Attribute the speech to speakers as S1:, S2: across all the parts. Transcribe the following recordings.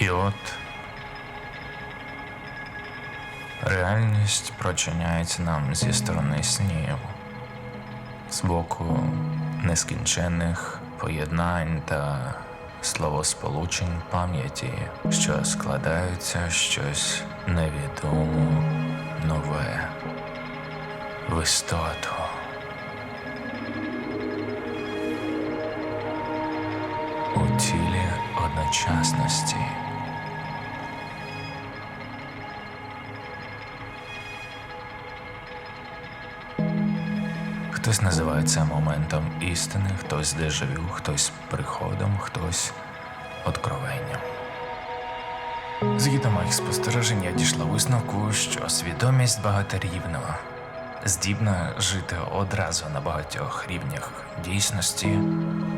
S1: І от реальність прочиняється нам зі сторони снів, з боку нескінченних поєднань та словосполучень пам'яті, що складаються щось невідомо нове в істоту. У тілі одночасності. Хтось називає це моментом істини, хтось дежавю, хтось приходом, хтось откровенням. Згідно моїх спостережень, я дійшла висновку, що свідомість багаторівна, здібна жити одразу на багатьох рівнях дійсності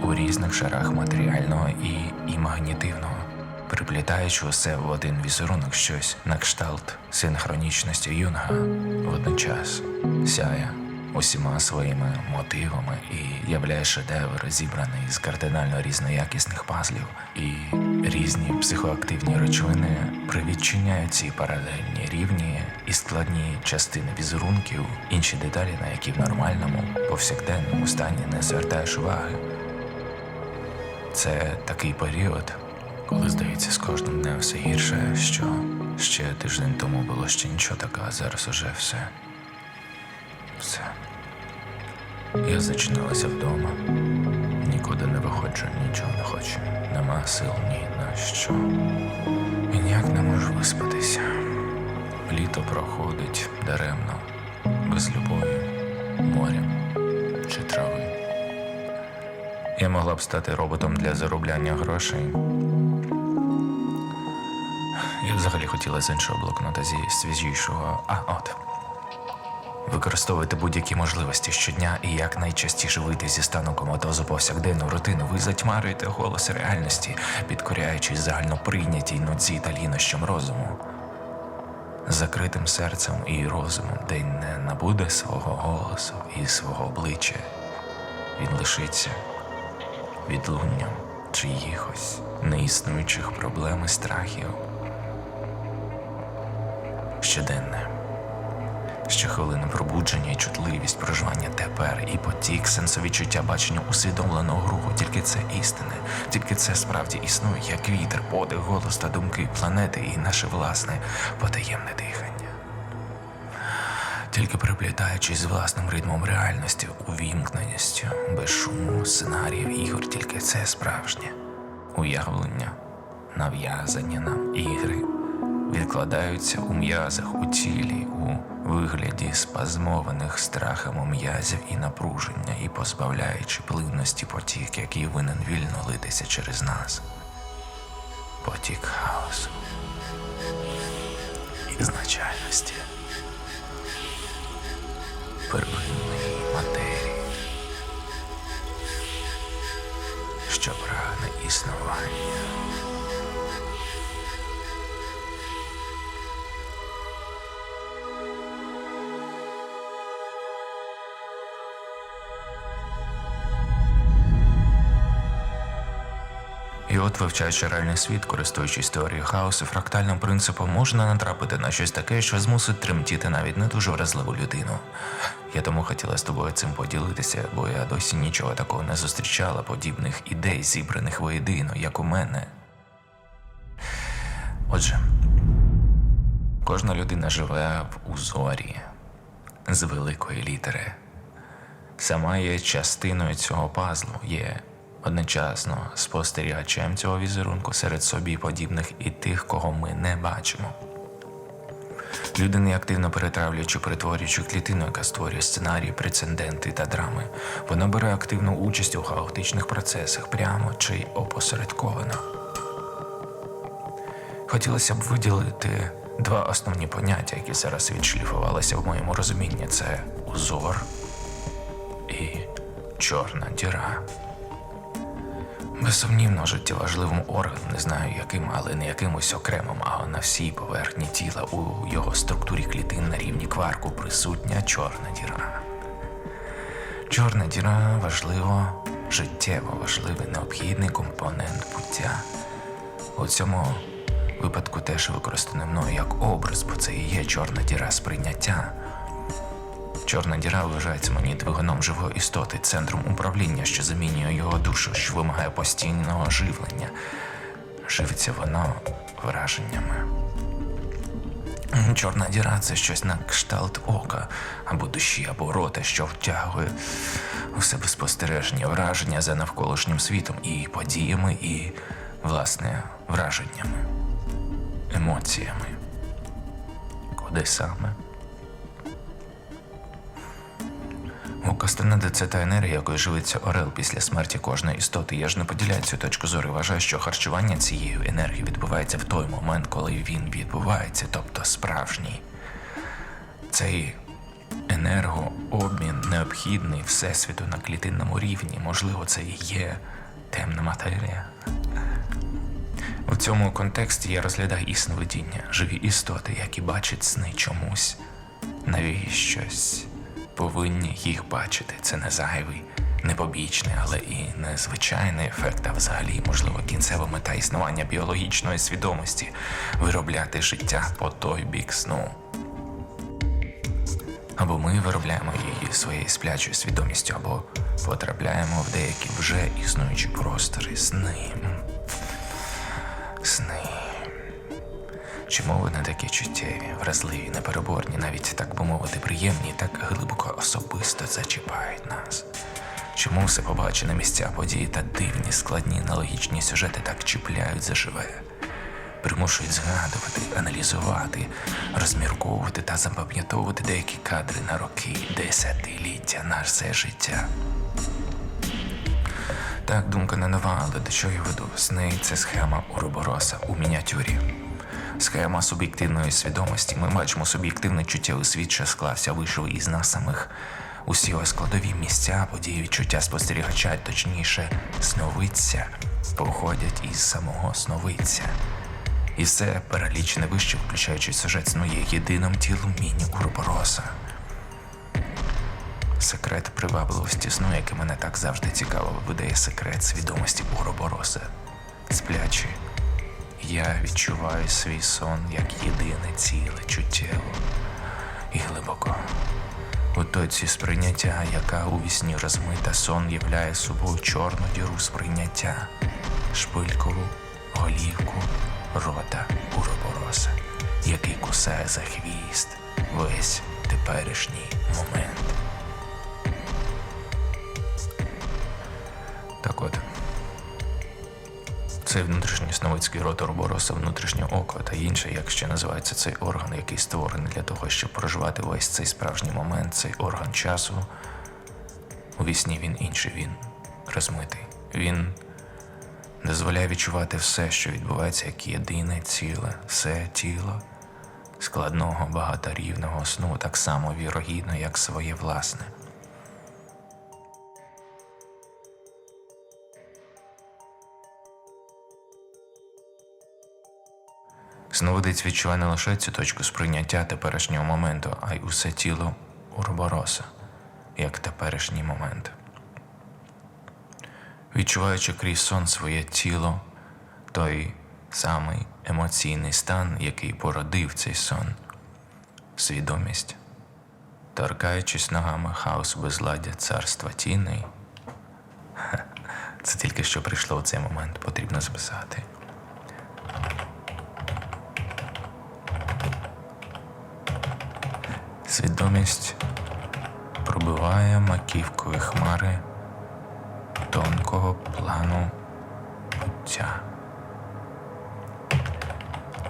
S1: у різних шарах матеріального і імагнітивного, приплітаючи усе в один візерунок щось на кшталт синхронічності юнга водночас сяє усіма своїми мотивами і являє шедевр, зібраний з кардинально різноякісних пазлів, і різні психоактивні речовини привідчиняють ці паралельні рівні і складні частини візерунків, інші деталі, на які в нормальному повсякденному стані не звертаєш уваги. Це такий період, коли здається з кожним днем все гірше, що ще тиждень тому було ще нічого таке, а зараз уже все. Все. Я зачинилася вдома. Нікуди не виходжу, нічого не хочу. Нема сил ні на що. І ніяк не можу виспатися. Літо проходить даремно, без любові, моря чи трави. Я могла б стати роботом для заробляння грошей. Я взагалі хотіла з іншого блокнота зі свіжішого. А, от. Використовуйте будь-які можливості щодня і якнайчастіше вийти зі стану коматозу повсякденну рутину. Ви затьмарюєте голос реальності, підкоряючись загальноприйнятій нуці та лінощам розуму. Закритим серцем і розумом день не набуде свого голосу і свого обличчя. Він лишиться відлунням чиїхось неіснуючих проблем і страхів. Щоденне. Щохвилини пробудження і чутливість проживання тепер і потік сенсовідчуття бачення усвідомленого руху. Тільки це істини, тільки це справді існує, як вітер, подих, голос та думки планети і наше власне потаємне дихання. Тільки приплітаючись з власним ритмом реальності, увімкненістю, без шуму, сценаріїв ігор, тільки це справжнє уявлення, нав'язані нам ігри відкладаються у м'язах у тілі, у вигляді спазмованих страхами м'язів і напруження, і позбавляючи плинності потік, який винен вільно литися через нас. Потік хаосу. Ізначальності. Первинної матерії, що прагне існування. От, вивчаючи реальний світ, користуючись теорією хаосу, фрактальним принципом, можна натрапити на щось таке, що змусить тремтіти навіть не дуже вразливу людину. Я тому хотіла з тобою цим поділитися, бо я досі нічого такого не зустрічала, подібних ідей, зібраних воєдино, як у мене. Отже, кожна людина живе в узорі з великої літери. Сама є частиною цього пазлу, є одночасно спостерігачем цього візерунку серед собі подібних і тих, кого ми не бачимо. Людина активно перетравлюючи, перетворюючи клітину, яка створює сценарії, прецеденти та драми. Вона бере активну участь у хаотичних процесах, прямо чи опосередковано. Хотілося б виділити два основні поняття, які зараз відшліфувалися в моєму розумінні: це узор і чорна діра. Безсумнівно, життєважливим органом, не знаю яким, але не якимось окремим, а на всій поверхні тіла у його структурі клітин на рівні кварку присутня чорна діра. Чорна діра важливо, життєво важливий необхідний компонент буття. У цьому випадку теж використаний мною як образ, бо це і є чорна діра сприйняття. Чорна діра вважається мені двигуном живої істоти, центром управління, що замінює його душу, що вимагає постійного живлення. Живиться воно враженнями. Чорна діра це щось на кшталт ока, або душі, або рота, що втягує у себе спостереження, враження за навколишнім світом і подіями, і, власне, враженнями, емоціями. Куди саме? У Кастанеди це та енергія, якою живиться Орел після смерті кожної істоти. Я ж не поділяю цю точку зору. Вважаю, що харчування цією енергією відбувається в той момент, коли він відбувається, тобто справжній. Цей енергообмін необхідний Всесвіту на клітинному рівні. Можливо, це і є темна матерія. У цьому контексті я розглядаю і живі істоти, які бачать сни чомусь, навіщось повинні їх бачити. Це не зайвий, не побічний, але і незвичайний ефект, а взагалі, можливо, кінцева мета існування біологічної свідомості виробляти життя по той бік сну. Або ми виробляємо її своєю сплячою свідомістю, або потрапляємо в деякі вже існуючі простори сни. Сни. Чому вони такі чуттєві, вразливі, непереборні, навіть так би мовити, приємні, так глибоко особисто зачіпають нас? Чому все побачене місця, події та дивні, складні, нелогічні сюжети так чіпляють заживе? Примушують згадувати, аналізувати, розмірковувати та запам'ятовувати деякі кадри на роки, десятиліття на все життя. Так, думка не нова, але до чого я веду? Сни це схема Уробороса у мініатюрі. Схема суб'єктивної свідомості. Ми бачимо суб'єктивний чуттєвий світ, що склався, вийшов із нас самих. Усі складові місця, події, відчуття спостерігача, точніше, сновидця, походять із самого сновидця. І все перелічене вище, включаючи сюжет сну, є єдиним тілом міні Уробороса. Секрет привабливості сну, який мене так завжди цікавив, видає секрет свідомості Уробороса. Сплячи, я відчуваю свій сон як єдине ціле чуттєво і глибоко. У точці сприйняття, яка у вісні розмита, сон являє собою чорну діру сприйняття, шпилькову голівку рота Уробороса, який кусає за хвіст весь теперішній момент. Цей внутрішній сновидський рот Уробороса, внутрішнє око та інше, як ще називається цей орган, який створений для того, щоб проживати весь цей справжній момент, цей орган часу. У вісні він інший, він розмитий. Він дозволяє відчувати все, що відбувається як єдине ціле, все тіло складного багаторівного сну, так само вірогідно, як своє власне. Сновидець відчуває не лише цю точку сприйняття теперішнього моменту, а й усе тіло Уробороса, як теперішній момент. Відчуваючи крізь сон своє тіло, той самий емоційний стан, який породив цей сон, свідомість, торкаючись ногами хаос безладдя царства тіней, це тільки що прийшло у цей момент, потрібно записати. Свідомість пробиває маківкові хмари тонкого плану буття,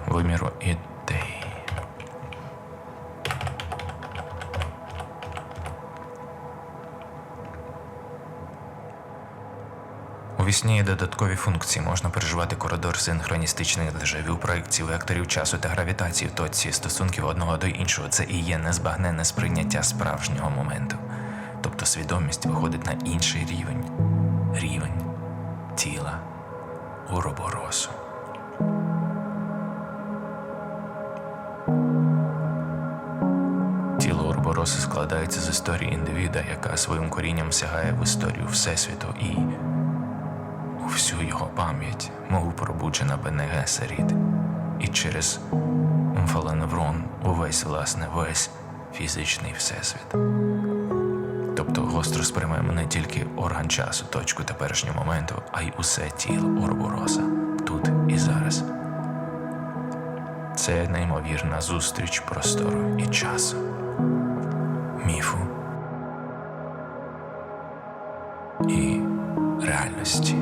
S1: виміру ідей. Є додаткові функції. Можна переживати коридор синхроністичних дежавю, проекцій векторів часу та гравітації в точці стосунків одного до іншого. Це і є незбагненне сприйняття справжнього моменту. Тобто свідомість виходить на інший рівень рівень тіла Уроборосу. Тіло Урбороси складається з історії індивіда, яка своїм корінням сягає в історію Всесвіту і пам'ять, мов пробуджена БНГ Серід. і через фаленеврон увесь власне весь фізичний всесвіт. Тобто гостро сприймаємо не тільки орган часу, точку теперішнього моменту, а й усе тіло Орбороса тут і зараз. Це неймовірна зустріч простору і часу, міфу і реальності.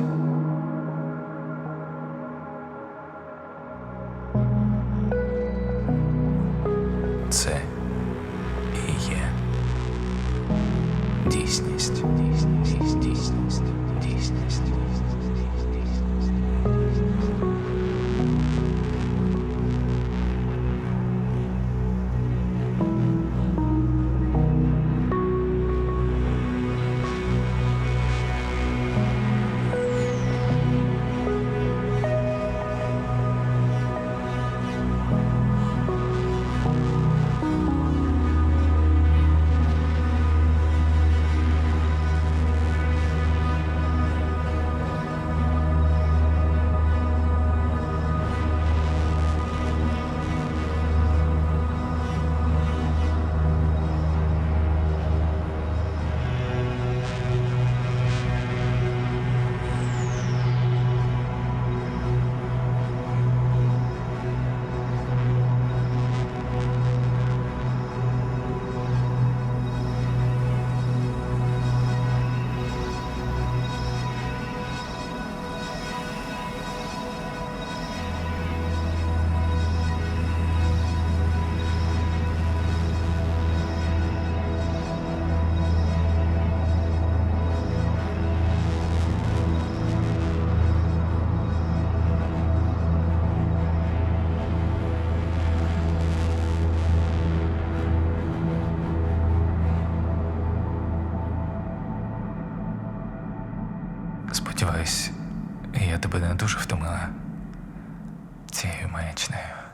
S1: Це і є дійсність. Дійсність, дійсність, дійсність. маячнею.